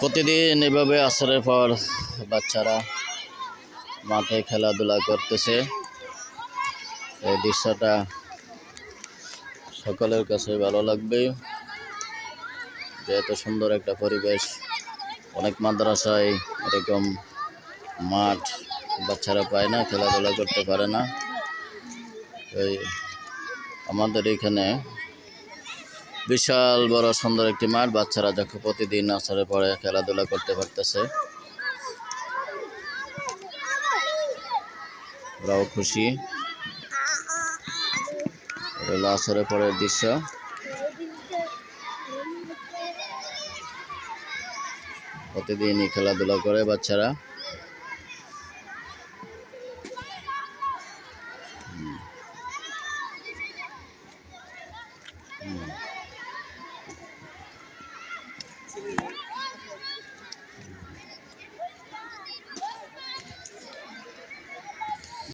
প্রতিদিন এভাবে আসরের পর বাচ্চারা মাঠে খেলাধুলা করতেছে। এই দৃশ্যটা সকলের কাছে ভালো লাগবে। যে এত সুন্দর একটা পরিবেশ, অনেক মাদ্রাসায় এরকম মাঠ বাচ্চারা পায় না, খেলাধুলা করতে পারে না। এই আমাদের এখানে বিশাল বড় সুন্দর একটি মাঠ। বাচ্চারা যখন প্রতিদিন আসরে পরে খেলাধুলা করতে পারতেছে। ওরাও খুশি। আসরে পরের দৃশ্য। প্রতিদিনই খেলাধুলা করে বাচ্চারা। হুম।